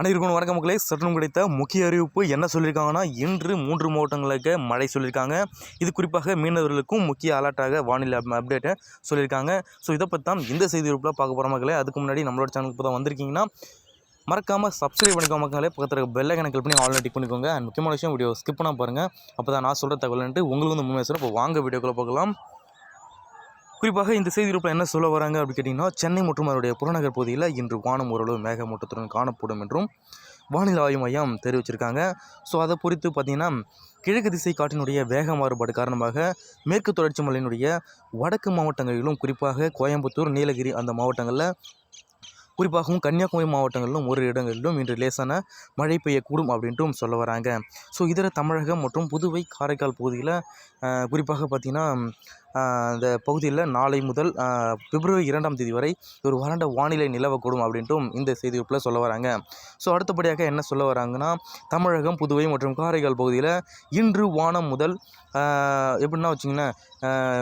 அனைவருக்கும் வணக்கம் மக்களே. சற்றும் கிடைத்த முக்கிய அறிவிப்பு என்ன சொல்லியிருக்காங்கன்னா இன்று மூன்று மாவட்டங்களுக்கு மழை சொல்லியிருக்காங்க. இது குறிப்பாக மீனவர்களுக்கும் முக்கிய அலர்ட்டாக வானிலை அப் அப்டேட்டை சொல்லியிருக்காங்க. ஸோ இதை பற்றி தான் இந்த செய்தி உறுப்பில் பார்க்க போகிற மக்களே. அதுக்கு முன்னாடி நம்மளோட சேனலுக்கு இப்போ தான் வந்திருக்கீங்கன்னா மறக்காமல் சப்ஸ்கிரைப் பண்ணிக்கோ மக்களே. பக்கத்தில் பெல்லை கணக்கு பண்ணி ஆல்ரெடி டிக் பண்ணிக்கோங்க. அண்ட் முக்கியமான விஷயம் வீடியோ ஸ்கிப் பண்ணால் பாருங்கள் அப்போ தான் நான் சொல்கிற தகவல்ன்ட்டு உங்களுக்கு வந்து முன்னே இப்போ வாங்க வீடியோக்குள்ளே பார்க்கலாம் குறிப்பாக இந்த செய்தி குறிப்பில் என்ன சொல்ல வராங்க அப்படின்னு கேட்டிங்கன்னா சென்னை மற்றும் அதனுடைய புறநகர் பகுதியில் இன்று வானம் ஓரளவு மேகமூட்டத்துடன் காணப்படும் என்றும் வானிலை ஆய்வு மையம் தெரிவிச்சிருக்காங்க. ஸோ அதை பொறுத்து பார்த்திங்கன்னா கிழக்கு திசை காற்றினுடைய வேக மாறுபாடு காரணமாக மேற்கு தொடர்ச்சி மலையினுடைய வடக்கு மாவட்டங்களிலும் குறிப்பாக கோயம்புத்தூர் நீலகிரி அந்த மாவட்டங்களில் குறிப்பாகவும் கன்னியாகுமரி மாவட்டங்களிலும் ஒரு இடங்களிலும் இன்று லேசான மழை பெய்யக்கூடும் அப்படின்ட்டும் சொல்ல வராங்க. ஸோ இதர தமிழகம் மற்றும் புதுவை காரைக்கால் பகுதியில் குறிப்பாக பார்த்திங்கன்னா இந்த பகுதியில் நாளை முதல் பிப்ரவரி இரண்டாம் தேதி வரை ஒரு வறண்ட வானிலை நிலவக்கூடும் அப்படின்ட்டும் இந்த செய்திக்குள்ளே சொல்ல வராங்க. ஸோ அடுத்தபடியாக என்ன சொல்ல வராங்கன்னா தமிழகம் புதுவை மற்றும் காரைக்கால் பகுதியில் இன்று வானம் முதல் எப்படின்னா வச்சிங்கன்னா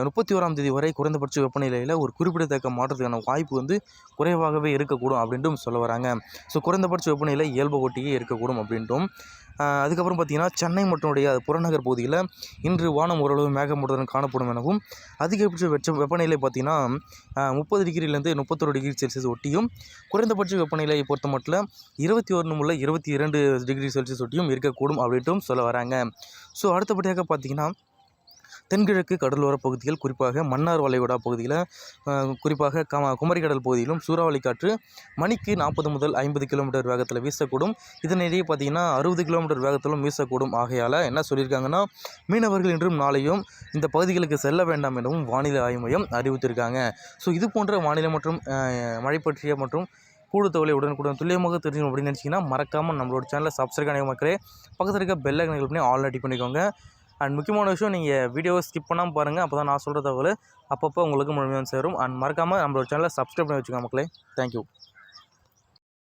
முப்பத்தி ஓராம் தேதி வரை குறைந்தபட்ச வெப்பநிலையில் ஒரு குறிப்பிடத்தக்க மாற்றத்துக்கான வாய்ப்பு வந்து குறைவாகவே இருக்கக்கூடும் அப்படின்ட்டும் சொல்ல வராங்க. ஸோ குறைந்தபட்ச வெப்பநிலை இயல்பு ஒட்டியே இருக்கக்கூடும் அப்படின்ட்டும் அதுக்கப்புறம் பார்த்தீங்கன்னா சென்னை மற்றும் உடைய புறநகர் பகுதியில் இன்று வானம் ஓரளவு மேகமூட்டத்துடன் காணப்படும் எனவும் அதிகபட்ச வெச்ச வெப்பநிலை பார்த்தீங்கன்னா முப்பது டிகிரிலேருந்து முப்பத்தொரு டிகிரி செல்சியஸ் ஒட்டியும் குறைந்தபட்ச வெப்பநிலையை பொறுத்த மட்டும் இருபத்தி ஒன்று முதல் இருபத்தி இரண்டு டிகிரி செல்சியஸ் ஒட்டியும் இருக்கக்கூடும் அப்படின்ட்டும் சொல்ல வராங்க. ஸோ அடுத்தபடியாக பார்த்தீங்கன்னா தென்கிழக்கு கடலோர பகுதிகள் குறிப்பாக மன்னார் வளைகுடா பகுதியில் குறிப்பாக கம குமரிக்கடல் பகுதியிலும் சூறாவளி காற்று மணிக்கு நாற்பது முதல் ஐம்பது கிலோமீட்டர் வேகத்தில் வீசக்கூடும். இதனிடையே பார்த்தீங்கன்னா அறுபது கிலோமீட்டர் வேகத்திலும் வீசக்கூடும். ஆகையால் என்ன சொல்லியிருக்காங்கன்னா மீனவர்கள் இன்றும் நாளையும் இந்த பகுதிகளுக்கு செல்ல வேண்டாம் எனவும் வானிலை ஆய்வு மையம் அறிவித்திருக்காங்க. ஸோ இது போன்ற வானிலை மற்றும் மழை பற்றிய மற்றும் கூடு தகவலை உடனுக்குடன் துல்லியமாக தெரிஞ்சுக்கணும் அப்படின்னு நினச்சிங்கன்னா மறக்காமல் நம்மளோட சேனலை சப்ஸ்கிரைப் பண்ணி மக்களே பக்கத்தில் இருக்க பெல் ஐக்கனை பண்ணி ஆல் ரெடி பண்ணிக்கோங்க. அண்ட் முக்கியமான விஷயம் நீங்கள் வீடியோவை ஸ்கிப் பண்ணாமல் பாருங்கள் அப்போ தான் நான் சொல்கிற தகவல் அப்பப்போ உங்களுக்கு முழுமையாக சேரும். அண்ட் மறக்காமல் நம்மளோட சேனலை சப்ஸ்கிரைப் பண்ணி வச்சுக்கோங்க மக்களே. தேங்க்யூ